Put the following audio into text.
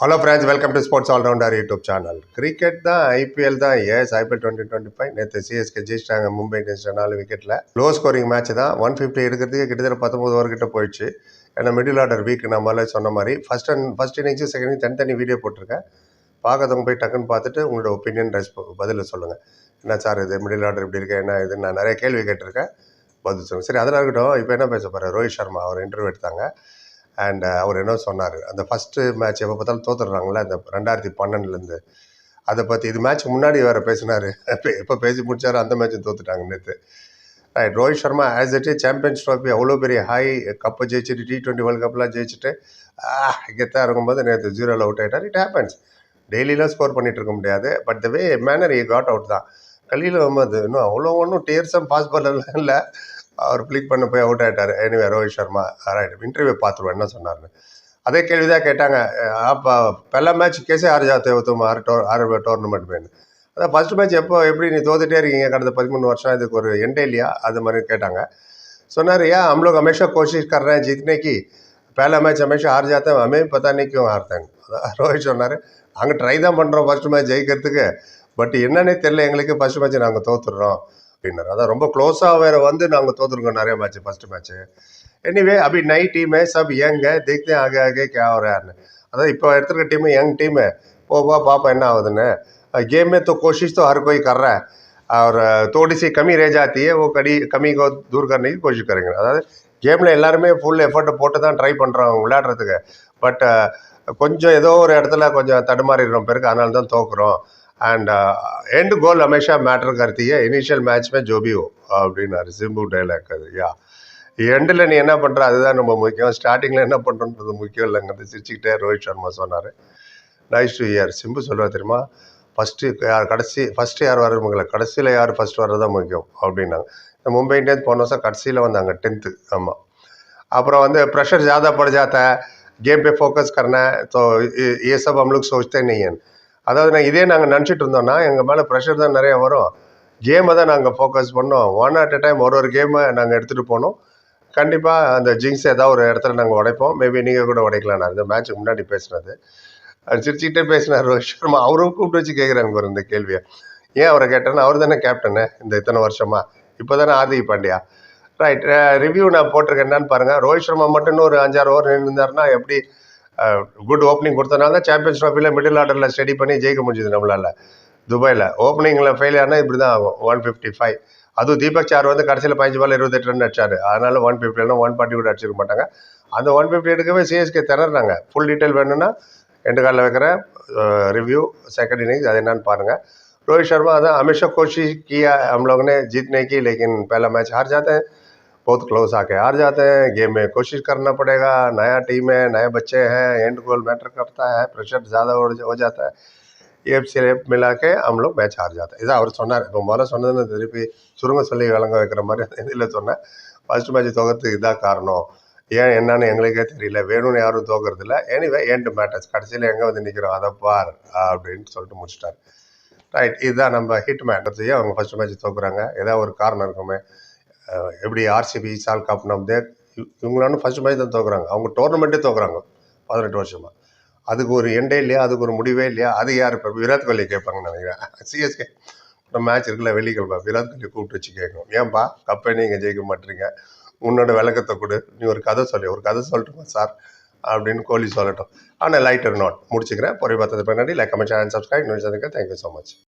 Hello friends welcome to sports all-rounder YouTube channel cricket தான் IPL தான் yes IPL twenty twenty five நேற்று CSK ஜெயிச்சிட்டாங்க Mumbai Indians நாலு விக்கெட்டில் லோ. ஸ்கோரிங் மேட்ச் தான் ஒன் ஃபிஃப்டி எடுக்கிறதுக்கு கிட்டத்தட்ட பத்தொம்பது ஓவர் கிட்ட போயிடுச்சு. ஏன்னா மிடில் ஆர்டர் வீக் நம்மளால சொன்ன மாதிரி first and first innings second inning தனித்தனி வீடியோ போட்டிருக்கேன். பார்க்கறவங்க போய் டக்குன்னு பார்த்துட்டு உங்களோட ஒப்பீனியன் ரெஸ் பதில் சொல்லுங்கள் என்ன சார் இது மிடில் ஆர்டர் இப்படி இருக்கு என்ன இது நான் நிறைய கேள்வி கேட்டிருக்கேன். பதில் சொல்லுங்கள் சரி அதெல்லாம் இருக்கட்டும் இப்போ என்ன பேச போகிறேன் ரோஹித் சர்மா அவர் இன்டர்வியூ எடுத்தாங்க. அண்ட் uh, அவர் என்ன சொன்னார். அந்த ஃபஸ்ட்டு மேட்ச் எப்போ பார்த்தாலும் தோத்துடுறாங்களே அந்த ரெண்டாயிரத்தி பன்னெண்டுலேருந்து. அதை பற்றி இது மேட்ச்சுக்கு முன்னாடி வேறு பேசினார். எப்போ பேசி முடிச்சாரோ அந்த மேட்ச்சும் தோத்துட்டாங்க நேற்று right Rohit Sharma as it champions trophy அவ்வளோ பெரிய ஹை கப்பை ஜெயிச்சுட்டு டி டுவெண்ட்டி வேர்ல்டு கப்லாம் ஜெயிச்சுட்டு ah, கெத்தாக இருக்கும்போது நேற்று ஜீரோவில் அவுட் ஆகிட்டார் இட் ஹேப்பன்ஸ் டெய்லியெலாம் ஸ்கோர் பண்ணிட்டு இருக்க முடியாது. But the way manner he got out தான். கலியில் அகமது இன்னும் அவ்வளோ ஒன்றும் டேர்ஸும் பாஸ் பண்ணலாம் இல்லை அவர் பிளிக் பண்ண போய் அவுட் ஆகிட்டார் anyway Rohit Sharma right interview பார்த்துருவோம் என்ன சொன்னார்னு அதே கேள்வி தான் கேட்டாங்க அப்போ பல மேட்ச் கேஸே ஆறு ஜாத்தே தும் ஆறு டோர் ஆறு டோர்னமெண்ட் வேணும் அதான் ஃபர்ஸ்ட் மேட்ச் எப்போ எப்படி நீ தோத்துட்டே இருக்கீங்க கடந்த பதிமூணு வருஷம் இதுக்கு ஒரு எண்டே இல்லையா அது மாதிரி கேட்டாங்க சொன்னார் ஏன் हम लोग हमेशा कोशिश कर रहे हैं जीतने की पहला मैच हमेशा हार जाते हैं हमें पता नहीं क्यों हारते हैं அதான் ரோஹித் சொன்னார் நாங்கள் ட்ரை தான் பண்ணுறோம் ஃபர்ஸ்ட் மேட்ச் ஜெயிக்கிறதுக்கு பட் என்னன்னே தெரியல எங்களுக்கு ஃபர்ஸ்ட் மேட்ச் நாங்கள் தோத்துடுறோம் அப்படின்னாரு அதான் ரொம்ப க்ளோஸாக வேறு வந்து நாங்கள் தோத்துருக்கோம் நிறைய மேட்ச் ஃபர்ஸ்ட் மேட்ச்சு எனிவே அபி நை டீமே சப் யங் தேக்தே ஆகே ஆகே கே ஆகிறாருன்னு அதான் இப்போ எடுத்துருக்க டீமு யங் டீமு போ போ பாப்பா என்ன ஆகுதுன்னு गेम में तो कोशिश तो हर कोई कर रहा है और थोड़ी सी कमी रह जाती है वो कड़ी कमी को दूर करने की कोशिश करेंगे அதாவது கேமில் எல்லாருமே ஃபுல் எஃபர்ட்டை போட்டு தான் ட்ரை பண்ணுறோம் விளையாடுறதுக்கு பட் கொஞ்சம் ஏதோ ஒரு இடத்துல கொஞ்சம் தடுமாறிடுறோம் பேருக்கு அதனால தான் தோக்குறோம் एंड एंड கோல் हमेशा மேட்ரு करती இனிஷியல் इनिशियल मैच में जो அப்படின்னாரு சிம்பு டைலாக் அது யா எண்டில் நீ என்ன பண்ணுற அதுதான் ரொம்ப முக்கியம் ஸ்டார்டிங்கில் என்ன பண்ணுறோன்றது முக்கியம் இல்லைங்கிறது சிரிச்சுக்கிட்டே ரோஹித் சர்மா சொன்னார் நைஸ் டு இயர் சிம்பு சொல்லுவார் தெரியுமா ஃபஸ்ட்டு யார் கடைசி ஃபஸ்ட்டு யார் வர்றவங்கள கடைசியில் யார் ஃபஸ்ட் வர்றது தான் முக்கியம் அப்படின்னாங்க இந்த மும்பை இந்தியன்ஸ் போன வருஷம் கடைசியில் வந்தாங்க டென்த்து ஆமாம் அப்புறம் வந்து प्रेशर ஜாதா பட जाता கேம் பே ஃபோக்கஸ் फोकस करना है तो ये सब हम அதாவது நான் இதே நாங்கள் நினச்சிட்டு இருந்தோம்னா எங்கள் மேலே ப்ரெஷர் தான் நிறையா வரும். கேமை தான் நாங்கள் ஃபோக்கஸ் பண்ணோம். ஒன் அட் அ டைம் ஒரு ஒரு கேமை நாங்கள் எடுத்துகிட்டு போனோம். கண்டிப்பாக அந்த ஜிங்ஸ் ஏதாவது ஒரு இடத்துல நாங்கள் உடைப்போம். மேபி நீங்கள் கூட உடைக்கலாம். நான் இந்த மேட்ச்சுக்கு முன்னாடி பேசுனது. சிரிச்சுக்கிட்டே பேசினார் ரோஹித் சர்மா. அவரும் கூப்பிட்டு வச்சு கேட்குறாங்க பாரு இந்த கேள்வியை. ஏன் அவரை கேட்டேன்னா அவர் தானே கேப்டனு இந்த இத்தனை வருஷமா? இப்போ தானே ஹார்திக் பாண்டியா? ரைட் ரிவ்யூ நான் போட்டிருக்கேன். என்னன்னு பாருங்கள் ரோஹித் சர்மா மட்டும் ஒரு அஞ்சாறு ஓவர் நின்றுருந்தாருன்னா எப்படி குட் ஓப்பனிங் கொடுத்தனால தான் சாம்பியன்ஸ் ட்ராஃபியில் மிடில் ஆர்டரில் ஸ்டடி பண்ணி ஜெயிக்க முடிஞ்சுது நம்மளால் துபாயில் ஓப்பனிங்கில் ஃபெயில் ஆனால் இப்படி தான் ஆகும் ஒன் ஃபிஃப்டி ஃபைவ் அதுவும் தீபக் சார் வந்து கடைசியில் பதினஞ்சு பால் இருபத்தெட்டு ரன் அடிச்சார் அதனால் ஒன் ஃபிஃப்டினா ஒன் ஃபார்ட்டி கூட அடிச்சிருக்க மாட்டாங்க அந்த ஒன் ஃபிஃப்டி எடுக்கவே சிஎஸ்கே திணறாங்க ஃபுல் டீட்டெயில் வேணும்னா ரெண்டு காலில் வைக்கிற रिव्यू सेकंड इनिंग्स அது என்னன்னு பாருங்கள் रोहित शर्मा अदा हमेशा कोशिश किया हम लोग ने जीतने की लेकिन पहला मैच हार जाते हैं बहुत क्लोज आके हार जाते हैं गेम में कोशिश करना पड़ेगा नया टीम है नए बच्चे हैं एंड गोल मैटर करता है प्रेशर ज़्यादा हो जाता है ये சிலேப் மிலா கே हम लोग मैच हार जाते हैं இதான் அவர் சொன்னார் இப்போ முதல்ல சொன்னதுன்னு திருப்பி சுருங்க சொல்லி விளங்க வைக்கிற மாதிரி இதில் சொன்னேன் ஃபர்ஸ்ட் மேட்ச் தோக்கிறதுக்கு இதான் காரணம் ஏன் என்னன்னு எங்களுக்கே தெரியல வேணும்னு யாரும் தோக்கிறது இல்லை எனிவே ஏன்ட்டு மேட்டர்ஸ் கடைசியில் எங்கே வந்து நிற்கிறோம் அதை பார் அப்படின்னு சொல்லிட்டு முடிச்சிட்டார் ரைட் இதுதான் நம்ம ஹிட் மேட்டர்ஸ் ஏன் அவங்க ஃபர்ஸ்ட் மேட்ச் தோக்குறாங்க ஏதாவது ஒரு காரணம் இருக்குமே அஹ் எப்படி ஆர்சிபி சால் காப் நம்தேர் இவங்களாலும் ஃபர்ஸ்ட் மேட்ச் தான் தோக்குறாங்க. அவங்க டோர்னமெண்ட்டே தோக்குறாங்க பதினெட்டு வருஷமா. அதுக்கு ஒரு எண்டே இல்லையா? அதுக்கு ஒரு முடிவே இல்லையா? அது யார்? இப்போ விராட் கோலி கேட்பாங்கன்னு நினைக்கிறேன். சிஎஸ்கே மேட்ச் இருக்குல்ல வெள்ளிக்கிழமை. விராட் கோலி கூப்பிட்டு வச்சு கேட்கணும். ஏன்பா கப்பை நீங்கள் ஜெயிக்க மாட்டீங்க. உன்னோட விளக்கத்தை கொடு. நீ ஒரு கதை சொல்லி. ஒரு கதை சொல்லட்டுமா சார் அப்படின்னு கோலி சொல்லட்டும். ஆனால் லைட்டர் நோட் முடிச்சுக்கிறேன். பொறி பார்த்தது பின்னாடி லைக் கமெண்ட் சேனல் சப்ஸ்கிரைப் நினைச்சதுக்கு தேங்க்யூ ஸோ மச்